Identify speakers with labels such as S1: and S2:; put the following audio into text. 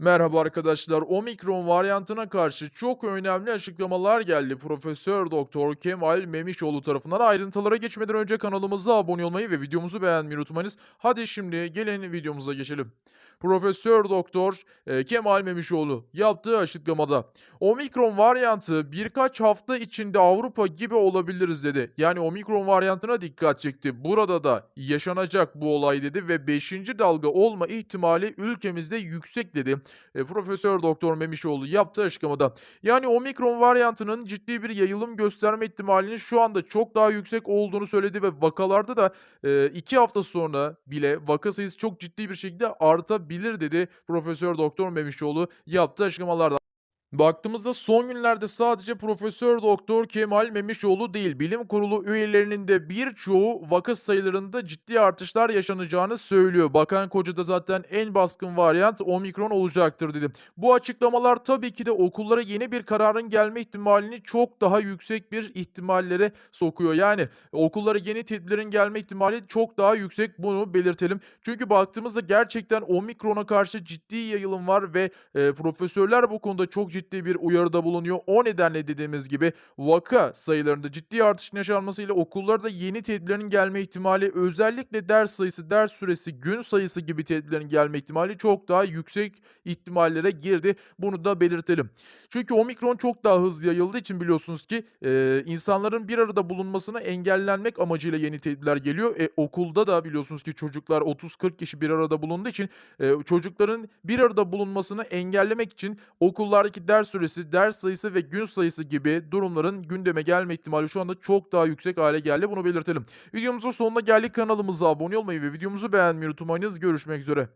S1: Merhaba arkadaşlar. Omikron varyantına karşı çok önemli açıklamalar geldi. Profesör Doktor Kemal Memişoğlu tarafından ayrıntılara geçmeden önce kanalımıza abone olmayı ve videomuzu beğenmeyi unutmayınız. Hadi şimdi gelin videomuza geçelim. Profesör Doktor e, Kemal Memişoğlu yaptığı açıklamada Omikron varyantı birkaç hafta içinde Avrupa gibi olabiliriz dedi. Yani Omikron varyantına dikkat çekti. Burada da yaşanacak bu olay dedi ve 5. dalga olma ihtimali ülkemizde yüksek dedi. E, Profesör Doktor Memişoğlu yaptığı açıklamada. Yani omikron varyantının ciddi bir yayılım gösterme ihtimalinin şu anda çok daha yüksek olduğunu söyledi ve vakalarda da e, iki hafta sonra bile vaka sayısı çok ciddi bir şekilde artabilir dedi Profesör Doktor Memişoğlu yaptığı açıklamalarda. Baktığımızda son günlerde sadece Profesör Doktor Kemal Memişoğlu değil, bilim kurulu üyelerinin de birçoğu vaka sayılarında ciddi artışlar yaşanacağını söylüyor. Bakan Koca da zaten en baskın varyant omikron olacaktır dedi. Bu açıklamalar tabii ki de okullara yeni bir kararın gelme ihtimalini çok daha yüksek bir ihtimallere sokuyor. Yani okullara yeni tedbirin gelme ihtimali çok daha yüksek bunu belirtelim. Çünkü baktığımızda gerçekten omikrona karşı ciddi yayılım var ve Eee, profesörler bu konuda çok ciddi bir uyarıda bulunuyor. O nedenle dediğimiz gibi vaka sayılarında ciddi artışın yaşanmasıyla okullarda yeni tedbirlerin gelme ihtimali özellikle ders sayısı, ders süresi, gün sayısı gibi tedbirlerin gelme ihtimali çok daha yüksek ihtimallere girdi. Bunu da belirtelim. Çünkü omikron çok daha hızlı yayıldığı için biliyorsunuz ki eee, insanların bir arada bulunmasını engellenmek amacıyla yeni tedbirler geliyor. E, okulda da biliyorsunuz ki çocuklar 30-40 kişi bir arada bulunduğu için Eee, çocukların bir arada bulunmasını engellemek için okullardaki ders süresi, ders sayısı ve gün sayısı gibi durumların gündeme gelme ihtimali şu anda çok daha yüksek hale geldi. Bunu belirtelim. Videomuzun sonuna geldik. Kanalımıza abone olmayı ve videomuzu beğenmeyi unutmayınız. Görüşmek üzere.